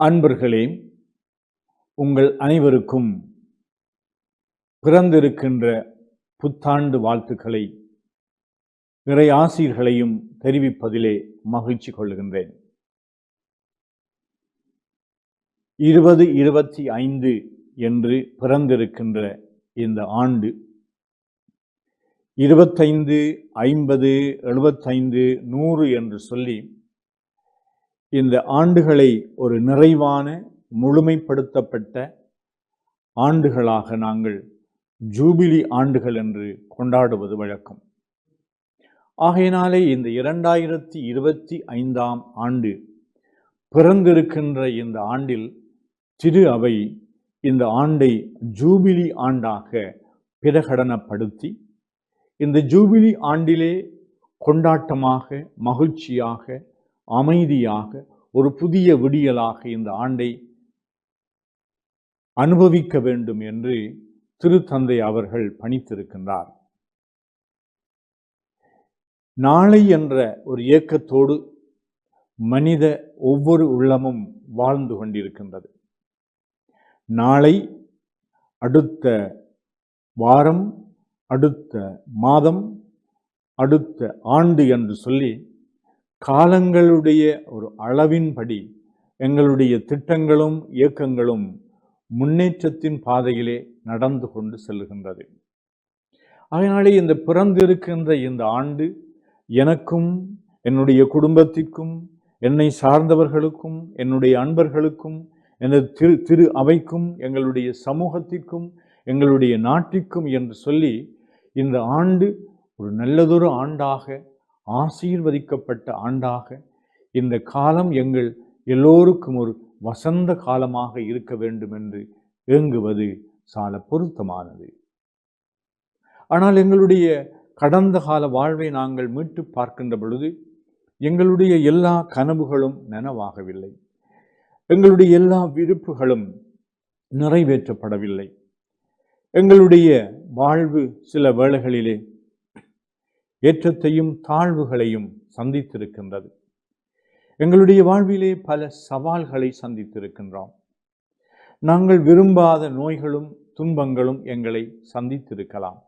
அன்பர்களே உங்கள் அனைவருக்கும் பிறந்திருக்கின்ற புத்தாண்டு வாழ்த்துக்களை இறை ஆசிரியர்களையும் தெரிவிப்பதிலே மகிழ்ச்சி கொள்கின்றேன். இருபது இருபத்தி ஐந்து என்று பிறந்திருக்கின்ற இந்த ஆண்டு இருபத்தைந்து ஐம்பது எழுபத்தைந்து நூறு என்று சொல்லி இந்த ஆண்டுகளை ஒரு நிறைவான முழுமைப்படுத்தப்பட்ட ஆண்டுகளாக நாங்கள் ஜூபிலி ஆண்டுகள் என்று கொண்டாடுவது வழக்கம். ஆகையினாலே இந்த இரண்டாயிரத்தி இருபத்தி ஐந்தாம் ஆண்டு பிறந்திருக்கின்ற இந்த ஆண்டில் திரு அவை இந்த ஆண்டை ஜூபிலி ஆண்டாக பிரகடனப்படுத்தி இந்த ஜூபிலி ஆண்டிலே கொண்டாட்டமாக மகிழ்ச்சியாக அமைதியாக ஒரு புதிய விடியலாக இந்த ஆண்டை அனுபவிக்க வேண்டும் என்று திருத்தந்தை அவர்கள் பணித்திருக்கின்றார். நாளை என்ற ஒரு இயக்கத்தோடு மனித ஒவ்வொரு உள்ளமும் வாழ்ந்து கொண்டிருக்கின்றது. நாளை அடுத்த வாரம் அடுத்த மாதம் அடுத்த ஆண்டு என்று சொல்லி காலங்களுடைய ஒரு அளவின்படி எங்களுடைய திட்டங்களும் இயக்கங்களும் முன்னேற்றத்தின் பாதையிலே நடந்து கொண்டு செல்லுகின்றது அதனாலே இந்த பிறந்திருக்கின்ற இந்த ஆண்டு எனக்கும் என்னுடைய குடும்பத்திற்கும் என்னை சார்ந்தவர்களுக்கும் என்னுடைய அன்பர்களுக்கும் எனது திரு திரு அவைக்கும் எங்களுடைய சமூகத்திற்கும் எங்களுடைய நாட்டிற்கும் என்று சொல்லி இந்த ஆண்டு ஒரு நல்லதொரு ஆண்டாக ஆசீர்வதிக்கப்பட்ட ஆண்டாக இந்த காலம் எங்கள் எல்லோருக்கும் ஒரு வசந்த காலமாக இருக்க வேண்டும் என்று ஏங்குவது சால பொருத்தமானது. ஆனால் எங்களுடைய கடந்த கால வாழ்வை நாங்கள் மீட்டு பார்க்கின்ற பொழுது எங்களுடைய எல்லா கனவுகளும் நனவாகவில்லை. எங்களுடைய எல்லா விருப்புகளும் நிறைவேற்றப்படவில்லை. எங்களுடைய வாழ்வு சில வேளைகளிலே ஏற்றத்தையும் தாழ்வுகளையும் சந்தித்திருக்கின்றது. எங்களுடைய வாழ்விலே பல சவால்களை சந்தித்திருக்கின்றோம். நாங்கள் விரும்பாத நோய்களும் துன்பங்களும் எங்களை சந்தித்திருக்கலாம்.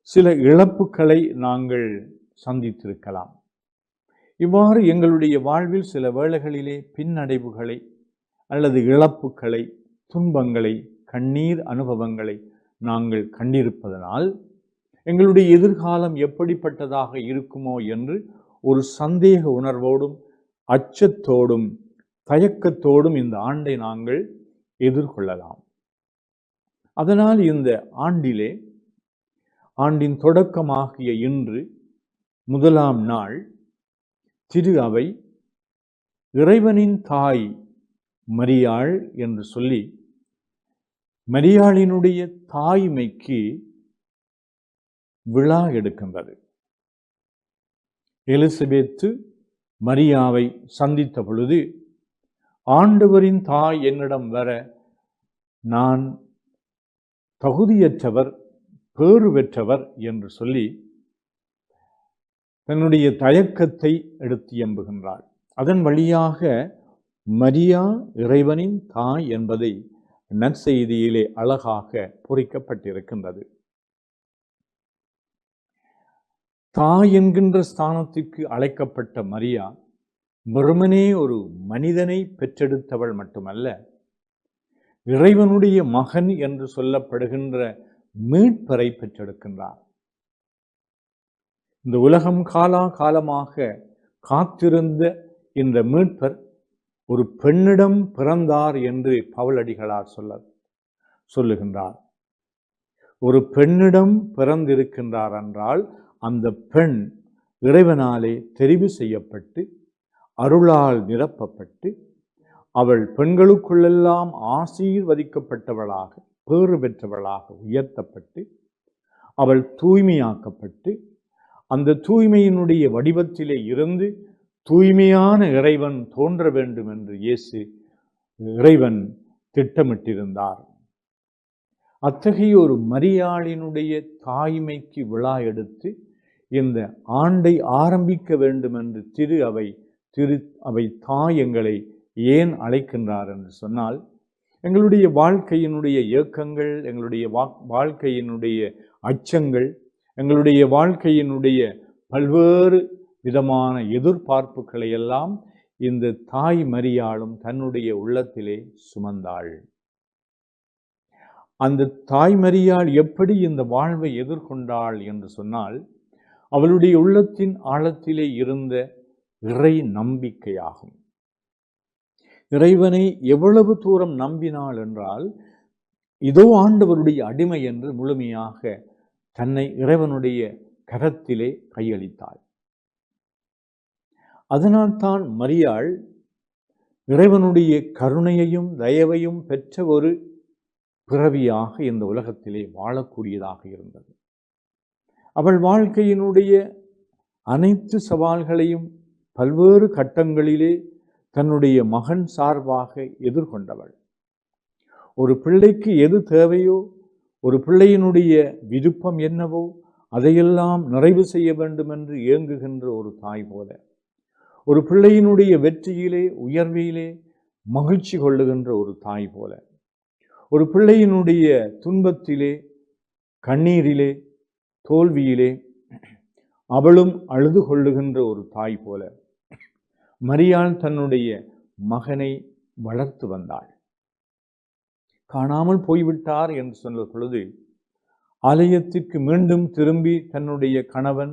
சில இழப்புகளை நாங்கள் சந்தித்திருக்கலாம். இவ்வாறு எங்களுடைய வாழ்வில் சில வேளைகளிலே பின்னடைவுகளை அல்லது இழப்புகளை துன்பங்களை கண்ணீர் அனுபவங்களை நாங்கள் கண்டிருப்பதனால் எங்களுடைய எதிர்காலம் எப்படிப்பட்டதாக இருக்குமோ என்று ஒரு சந்தேக உணர்வோடும் அச்சத்தோடும் தயக்கத்தோடும் இந்த ஆண்டை நாங்கள் எதிர்கொள்ளலாம். அதனால் இந்த ஆண்டிலே ஆண்டின் தொடக்கமாகிய இன்று முதலாம் நாள் திரு அவை இறைவனின் தாய் மரியாள் என்று சொல்லி மரியாளினுடைய தாய்மைக்கு விழா எடுக்கின்றது. எலிசபெத்து மரியாவை சந்தித்த பொழுது ஆண்டவரின் தாய் என்னிடம் வர நான் தகுதியற்றவர் பேறு பெற்றவர் என்று சொல்லி தன்னுடைய தயக்கத்தை எடுத்து எம்புகின்றாள். அதன் வழியாக மரியா இறைவனின் தாய் என்பதை நற்செய்தியிலே அழகாக பொறிக்கப்பட்டிருக்கின்றது. தாய் என்கின்ற ஸ்தானத்திற்கு அழைக்கப்பட்ட மரியா வெறுமனே ஒரு மனிதனை பெற்றெடுத்தவள் மட்டுமல்ல இறைவனுடைய மகன் என்று சொல்லப்படுகின்ற மீட்பரை பெற்றெடுக்கின்றார். இந்த உலகம் காலா காலமாக காத்திருந்த இந்த மீட்பர் ஒரு பெண்ணிடம் பிறந்தார் என்று பவலடிகளார் சொல்ல சொல்லுகின்றார். ஒரு பெண்ணிடம் பிறந்திருக்கின்றார் என்றால் அந்த பெண் இறைவனாலே தெரிவு செய்யப்பட்டு அருளால் நிரப்பப்பட்டு அவள் பெண்களுக்குள்ளெல்லாம் ஆசீர்வதிக்கப்பட்டவளாக பேறு பெற்றவளாக உயர்த்தப்பட்டு அவள் தூய்மையாக்கப்பட்டு அந்த தூய்மையினுடைய வடிவத்திலே இருந்து தூய்மையான இறைவன் தோன்ற வேண்டும் என்று இயேசு இறைவன் திட்டமிட்டிருந்தார். அத்தகைய ஒரு மரியாளினுடைய தாய்மைக்கு விழா எடுத்து இந்த ஆண்டை ஆரம்பிக்க வேண்டும் என்று திரு அவை திரு அவை தாய் எங்களை ஏன் அழைக்கின்றார் என்று சொன்னால் எங்களுடைய வாழ்க்கையினுடைய இயக்கங்கள் எங்களுடைய வா- வாழ்க்கையினுடைய அச்சங்கள் எங்களுடைய வாழ்க்கையினுடைய பல்வேறு விதமான எதிர்பார்ப்புகளை எல்லாம் இந்த தாய் மரியாளும் தன்னுடைய உள்ளத்திலே சுமந்தாள். அந்த தாய் மரியாள் எப்படி இந்த வாழ்வை எதிர்கொண்டாள் என்று சொன்னால் அவளுடைய உள்ளத்தின் ஆழத்திலே இருந்த இறை நம்பிக்கையாகும். இறைவனை எவ்வளவு தூரம் நம்பினாள் என்றால் இதோ ஆண்டவருடைய அடிமை என்று முழுமையாக தன்னை இறைவனுடைய கரத்திலே கையளித்தாள். அதனால்தான் மரியாள் இறைவனுடைய கருணையையும் தயவையும் பெற்ற ஒரு பிறவியாக இந்த உலகத்திலே வாழக்கூடியதாக இருந்தது. அவள் வாழ்க்கையினுடைய அனைத்து சவால்களையும் பல்வேறு கட்டங்களிலே தன்னுடைய மகன் சார்பாக எதிர்கொண்டவள். ஒரு பிள்ளைக்கு எது தேவையோ ஒரு பிள்ளையினுடைய விருப்பம் என்னவோ அதையெல்லாம் நிறைவு செய்ய வேண்டும் என்று ஏங்குகின்ற ஒரு தாய் போல. ஒரு பிள்ளையினுடைய வெற்றியிலே உயர்வியிலே மகிழ்ச்சி கொள்ளுகின்ற ஒரு தாய் போல. ஒரு பிள்ளையினுடைய துன்பத்திலே கண்ணீரிலே தோல்வியிலே அவளும் அழுது கொள்ளுகின்ற ஒரு தாய் போல மரியாள் தன்னுடைய மகனை வளர்த்து வந்தாள். காணாமல் போய்விட்டார் என்று சொன்ன பொழுது ஆலயத்திற்கு மீண்டும் திரும்பி தன்னுடைய கணவன்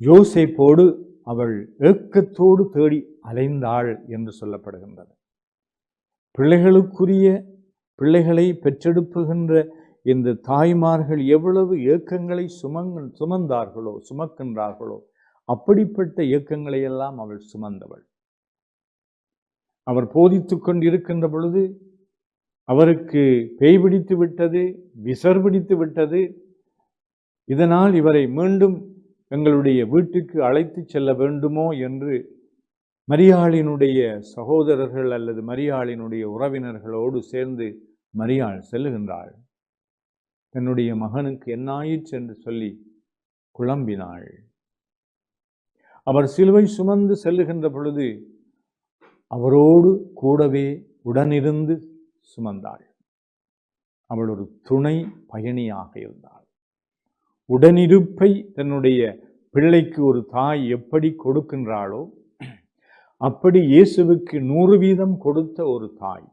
யோசேப்போடு அவள் ஏக்கத்தோடு தேடி அலைந்தாள் என்று சொல்லப்படுகின்றது. பிள்ளைகளுக்குரிய பிள்ளைகளை பெற்றெடுப்புகின்ற இந்த தாய்மார்கள் எவ்வளவு ஏக்கங்களை சுமங் சுமந்தார்களோ சுமக்கின்றார்களோ அப்படிப்பட்ட இயக்கங்களை எல்லாம் அவள் சுமந்தவள். அவர் போதித்து கொண்டிருக்கின்ற பொழுது அவருக்கு பேய் பிடித்து விட்டது விசர் பிடித்து விட்டது. இதனால் இவரை மீண்டும் எங்களுடைய வீட்டுக்கு அழைத்து செல்ல வேண்டுமோ என்று மரியாளினுடைய சகோதரர்கள் அல்லது மரியாளினுடைய உறவினர்களோடு சேர்ந்து மரியாள் செல்லுகின்றாள். தன்னுடைய மகனுக்கு என்னாயிற்று என்று சொல்லி குழம்பினாள். அவர் சிலுவை சுமந்து செல்லுகின்ற பொழுது அவரோடு கூடவே உடனிருந்து சுமந்தாள். அவள் ஒரு துணை பயணியாக இருந்தாள். உடனிருப்பை தன்னுடைய பிள்ளைக்கு ஒரு தாய் எப்படி கொடுக்கின்றாளோ அப்படி இயேசுவுக்கு நூறு வீதம் கொடுத்த ஒரு தாய்.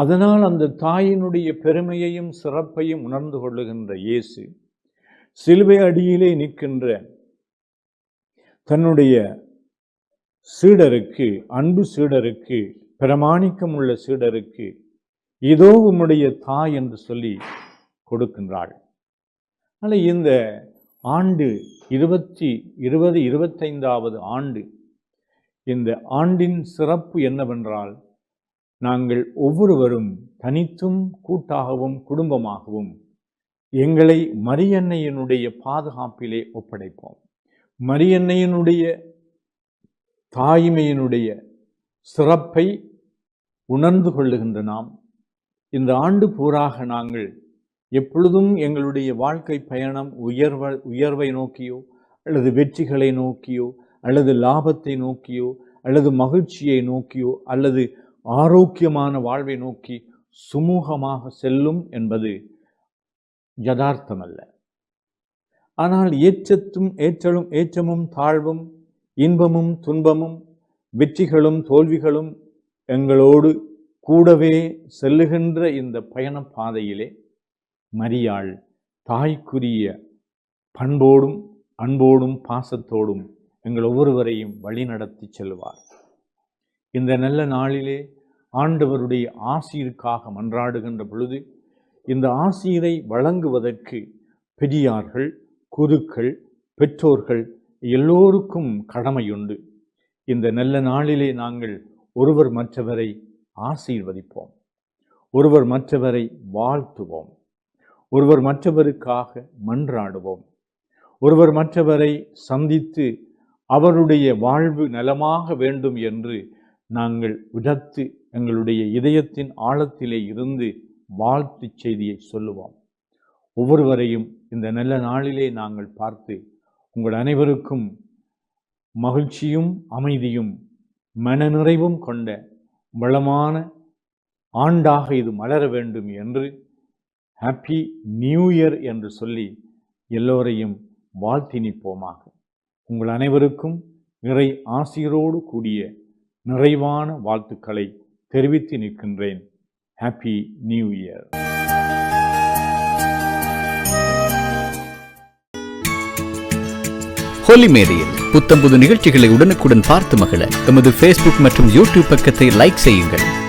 அதனால் அந்த தாயினுடைய பெருமையையும் சிறப்பையும் உணர்ந்து கொள்ளுகின்ற இயேசு சிலுவை அடியிலே நிற்கின்ற தன்னுடைய சீடருக்கு அன்பு சீடருக்கு பிரமாணிக்கம் உள்ள சீடருக்கு இதோ உம்முடைய தாய் என்று சொல்லி கொடுக்கின்றாள். ஆனால் இந்த ஆண்டு இருபத்தி இருபது இருபத்தைந்தாவது ஆண்டு இந்த ஆண்டின் சிறப்பு என்னவென்றால் நாங்கள் ஒவ்வொருவரும் தனித்தும் கூட்டாகவும் குடும்பமாகவும் எங்களை மரியன்னையினுடைய பாதுகாப்பிலே ஒப்படைப்போம். மரியன்னையினுடைய தாய்மையினுடைய சிறப்பை உணர்ந்து கொள்ளுகின்ற நாம் இந்த ஆண்டு பூராக நாங்கள் எப்பொழுதும் எங்களுடைய வாழ்க்கை பயணம் உயர்வ உயர்வை நோக்கியோ அல்லது வெற்றிகளை நோக்கியோ அல்லது லாபத்தை நோக்கியோ அல்லது மகிழ்ச்சியை நோக்கியோ அல்லது ஆரோக்கியமான வாழ்வை நோக்கி சுமூகமாக செல்லும் என்பது யதார்த்தமல்ல. ஆனால் ஏற்றத்தும் ஏற்றலும் ஏற்றமும் தாழ்வும் இன்பமும் துன்பமும் வெற்றிகளும் தோல்விகளும் எங்களோடு கூடவே செல்லுகின்ற இந்த பயணப் பாதையிலே மரியாள் தாய்க்குரிய பண்போடும் அன்போடும் பாசத்தோடும் எங்கள் ஒவ்வொருவரையும் வழிநடத்தி செல்வார். இந்த நல்ல நாளிலே ஆண்டவருடைய ஆசீருக்காக மன்றாடுகின்ற பொழுது இந்த ஆசீரை வழங்குவதற்கு பெரியார்கள் குருக்கள் பெற்றோர்கள் எல்லோருக்கும் கடமையுண்டு. இந்த நல்ல நாளிலே நாங்கள் ஒருவர் மற்றவரை ஆசீர்வதிப்போம். ஒருவர் மற்றவரை வாழ்த்துவோம். ஒருவர் மற்றவருக்காக மன்றாடுவோம். ஒருவர் மற்றவரை சந்தித்து அவருடைய வாழ்வு நலமாக வேண்டும் என்று நாங்கள் விடத்து எங்களுடைய இதயத்தின் ஆழத்திலே இருந்து வாழ்த்துச் செய்தியை சொல்லுவோம் ஒவ்வொருவரையும் இந்த நல்ல நாளிலே நாங்கள் பார்த்து உங்கள் அனைவருக்கும் மகிழ்ச்சியும் அமைதியும் மனநிறைவும் கொண்ட வளமான ஆண்டாக இது மலர வேண்டும் என்று ஹாப்பி நியூ இயர் என்று சொல்லி எல்லோரையும் வாழ்த்தினிப்போமாக. உங்கள் அனைவருக்கும் இறை ஆசிரோடு கூடிய நிறைவான வாழ்த்துக்களை தெரிவித்து நிற்கின்றேன். ஹாப்பி நியூ இயர் ஹோலி மேடையில் புத்தம்புது நிகழ்ச்சிகளை உடனுக்குடன் பார்த்து மகிழ எமது ஃபேஸ்புக் மற்றும் யூடியூப் பக்கத்தை லைக் செய்யுங்கள்.